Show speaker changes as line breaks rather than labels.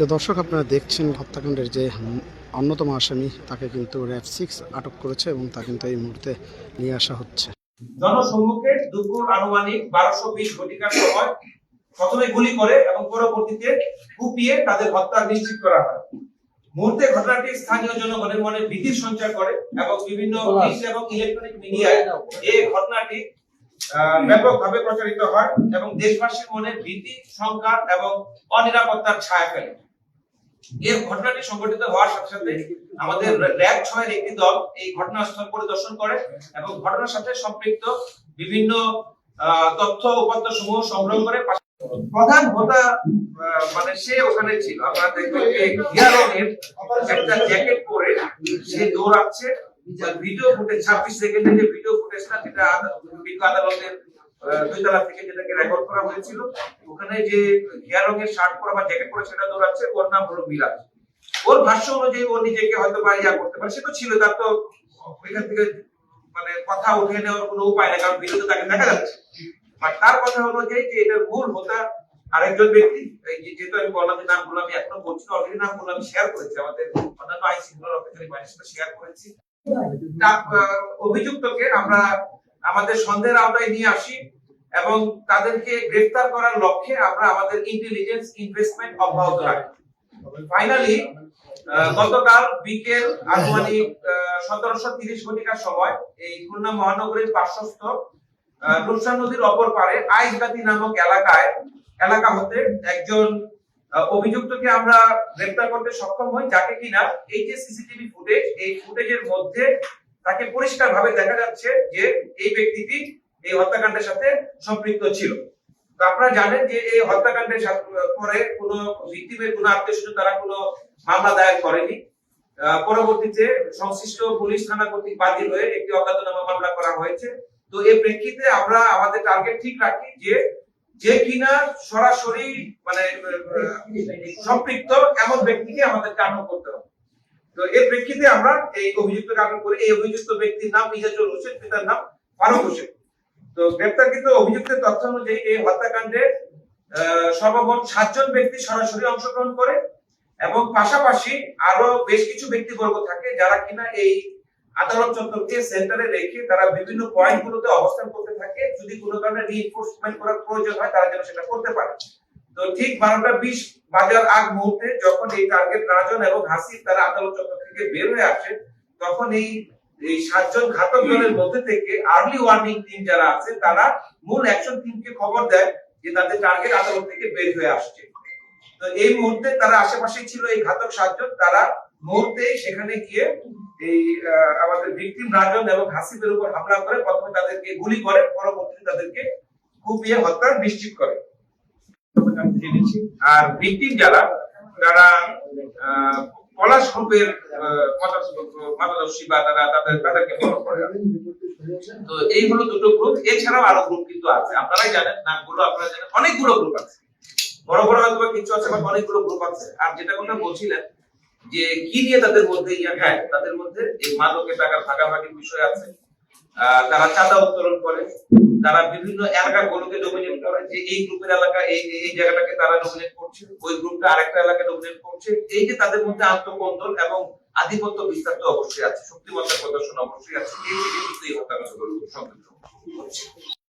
প্রিয় দর্শক আপনারা দেখছেন হত্যাকাণ্ডের যে অন্যতম আসামি তাকে কিন্তু র্যাব সিক্স আটক করেছে এবং তা কিন্তু এই মুহূর্তে নিয়ে আসা হচ্ছে।
জনসম্মুখে দুপুর আনুমানিক বারোশো বিশ ঘটিকার সময় প্রথমে গুলি করে এবং পরবর্তীতে কুপিয়ে তাদের হত্যা নিশ্চিত করা হয়। মুহূর্তে ঘটনাটি স্থানীয় জনগণের মনে ভীতির সঞ্চার করে এবং বিভিন্ন প্রিন্ট এবং ইলেকট্রনিক মিডিয়ায় এই ঘটনাটি আহ, ব্যাপকভাবে প্রচারিত হয় এবং দেশবাসীর মনে ভীতি শঙ্কা এবং অনিরাপত্তার ছায়া ফেলে। এর ঘটনাটি সংঘটিত হওয়ার সাথে সাথে আমাদের র্যাব ছয়ের একটি দল এই ঘটনাস্থল পরিদর্শন করে এবং ঘটনার সাথে সম্পৃক্ত বিভিন্ন তথ্য উপাত্ত সমূহ সংগ্রহ করে প্রধান হোতা মানে সে ওখানে ছিল। আপনারা দেখবেন যে ঘিয়া রঙের একটা জ্যাকেট পরে সে দৌড়াচ্ছে। ভিডিও ফুটেজ, ছাব্বিশ সেকেন্ডের যে ভিডিও ফুটেজটা, যেটা আদালতের দুইতলা থেকে যেটাকে রেকর্ড করা হয়েছিল, ওখানে যে ঘিয়া রঙের শার্ট পরা বা জ্যাকেট সেটা দৌড়াচ্ছে, ওর নাম হলো ওর ভাষ্য অনুযায়ী ও নিজেকে হয়তো বা ইয়া করতে পারে, সে তো ছিল, তার তো থেকে মানে কথা উঠে নেওয়ার কোনো উপায় নেই, কারণ ভিডিওতে তাকে দেখা যাচ্ছে। আর তার কথা অনুযায়ী যে আরেকজন ব্যক্তি যেহেতু আমি বললাম যে নামগুলো আমি এখনও বলছি অলরেডি নামগুলো আমি শেয়ার করেছি, আমাদের অন্যান্য আইন শৃঙ্খলা অফিসারি বাহিনীর শেয়ার করেছি। অভিযুক্তকে আমরা আমাদের সন্দেহের আওতায় নিয়ে আসি। এবং তাদেরকে গ্রেফতার করার লক্ষ্যে আমরা আমাদের ইন্টেলিজেন্স ইনভেস্টমেন্ট অব্যাহত রাখি। ফাইনালি গতকাল বিকেল আনুমানিক সতেরোশো তিরিশ ঘটিকার সময় এই খুলনা মহানগরীর পার্শ্বস্থ রূপসা নদীর অপর পারে আইসগাতি নামক এলাকায়, এলাকা হতে একজন অভিযুক্তকে আমরা গ্রেফতার করতে সক্ষম হই, যাকে কিনা এই যে সিসিটিভি ফুটেজ, এই ফুটেজের মধ্যে তাকে পরিষ্কার ভাবে দেখা যাচ্ছে যে এই ব্যক্তিটি এই হত্যাকাণ্ডের সাথে সম্পৃক্ত ছিল। আপনারা জানেন যে এই হত্যাকাণ্ডের পরে কোনো ভিক্টিমের কোনো আত্মীয় তারা কোনো মামলা দায়ের করেনি। পরবর্তীতে সংশ্লিষ্ট পুলিশ থানা কর্তৃক বাতিল হয়ে একটি অজ্ঞাতনামা মামলা করা হয়েছে। তো এই প্রেক্ষিতে আমরা আমাদের টার্গেট ঠিক রাখি যে যে কিনা সরাসরি মানে সম্পৃক্ত এমন ব্যক্তিকে আমাদেরকে আটক করতে হবে। তো এর প্রেক্ষিতে আমরা এই অভিযুক্তকে আটক করি এই অভিযুক্ত ব্যক্তির নাম মিজাজুল হোসেন, পিতার নাম ফারুক হোসেন। তো গ্রেপ্তারকৃত অভিযুক্তের তথ্য অনুযায়ী এই হত্যাকাণ্ডে সর্বমোট সাতজন ব্যক্তি সরাসরি অংশগ্রহণ করে এবং পাশাপাশি আরও বেশ কিছু ব্যক্তিবর্গ থাকে যারা কিনা এই আদালত চত্বরকে সেন্টারে রেখে তারা বিভিন্ন পয়েন্ট গুলোতে অবস্থান করতে থাকে। যদি কোনো কারণে রিইনফোর্সমেন্ট করার প্রয়োজন হয়, তারা যেন সেটা করতে পারে। তো ঠিক বারোটা বিশ বাজার আগ মুহূর্তে যখন এই টার্গেট রাজন এবং হাসিব তারা আদালত চত্বর থেকে বের হয়ে আসে, তখন এই এই সাতজন ঘাতক দলের মধ্যে থেকে আর্লি ওয়ার্নিং টিম যারা আছে তারা মূল অ্যাকশন টিমকে খবর দেয় যে তাদের টার্গেট আদালত থেকে বের হয়ে আসছে। তো এই মুহূর্তে তারা আশেপাশে ছিল এই ঘাতক সাতজন। তারা মুহূর্তে সেখানে গিয়ে এই আমাদের ভিকটিম রাজন এবং হাসিবের উপর হামলা করে প্রথমে তাদেরকে গুলি করে পরবর্তীতে তাদেরকে কুপিয়ে হত্যা নিশ্চিত করে। আর ভিকটিম যারা তারা আহ, পলাশ তো এই হলো দুটো গ্রুপ এছাড়াও আরও গ্রুপ কিন্তু আছে। আপনারাই জানেন, নামগুলো আপনারা জানেন, অনেকগুলো গ্রুপ আছে। বড় বড় হয়তো কিছু আছে, বাট অনেকগুলো গ্রুপ আছে। আর যেটা কথা বলছিলেন, যে কি নিয়ে তাদের মধ্যে ইয়া হ্যাঁ তাদের মধ্যে এই মাদকের টাকা ভাগাভাগির বিষয় আছে। তারা চাঁদা উত্তোলন করে তারা বিভিন্ন এলাকাগুলোকে ডোমিনেট করে, যে এই গ্রুপের এলাকা, এই, এই- জায়গাটাকে তারা ডোমিনেট করছে, ওই গ্রুপটা আরেকটা এলাকা ডোমিনেট করছে, এই যে তাদের মধ্যে আত্মকন্দল এবং আধিপত্য বিস্তার তো অবশ্যই আছে, শক্তিমত্তার প্রদর্শন অবশ্যই আছে, এই থেকে কিন্তু এই হত্যাকাণ্ডগুলো সংযুক্ত